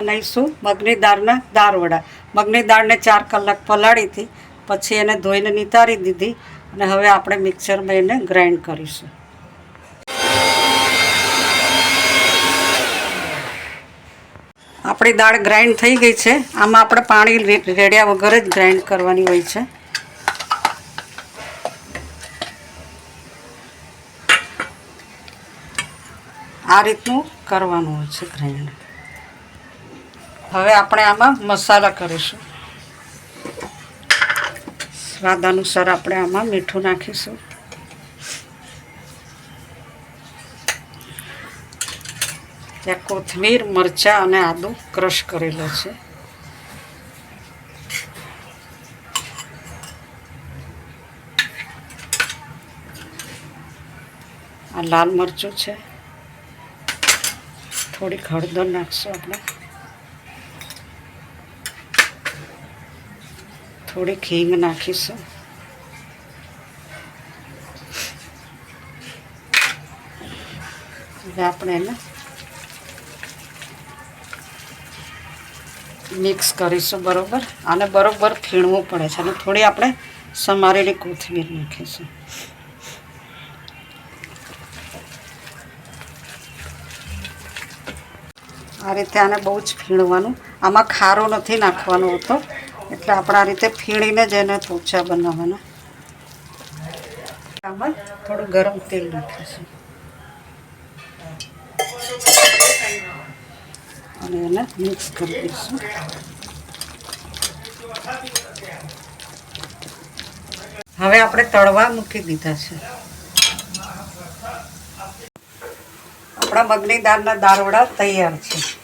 બનાવીશું મગની દાળના દાળવડા મગની દાળને ચાર કલાક પલાળી હતી, પછી એને ધોઈને નિતારી દીધી અને હવે આપણે મિક્સરમાં એને ગ્રાઇન્ડ કરીશું. આપણી દાળ ગ્રાઇન્ડ થઈ ગઈ છે. આમાં આપણે પાણી રેડ્યા વગર જ ગ્રાઇન્ડ કરવાની હોય છે. આ રીતનું કરવાનું હોય છે ગ્રાઇન્ડ. હવે આપણે આમાં મસાલા કરીશું. સ્વાદ અનુસાર આપણે આમાં મીઠું નાખીશું. ત્યાં કોથમીર, મરચાં અને આદું ક્રશ કરેલો છે. આ લાલ મરચું છે. થોડીક હળદર નાખશું આપણે. થોડીક હિંગ નાખીશું. હવે આપણે એને મિક્સ કરીશું બરોબર. આને બરોબર ફીણવું પડે છે અને થોડી આપણે સમારેલી કોથમીર નાખીશું. આ રીતે આને બહુ જ ફીણવાનું. આમાં ખારો નથી નાખવાનો હોતો. એટલે આપણા રીતે ફીણીને જ એને પોચા બનાવવાના. આમાં થોડું ગરમ તેલ નાખીશું. અને એને મિક્સ કરી દઈશું. હવે આપણે તળવા મૂકી દીધા છે. આપણા મગની દાળના દાળવડા તૈયાર છે.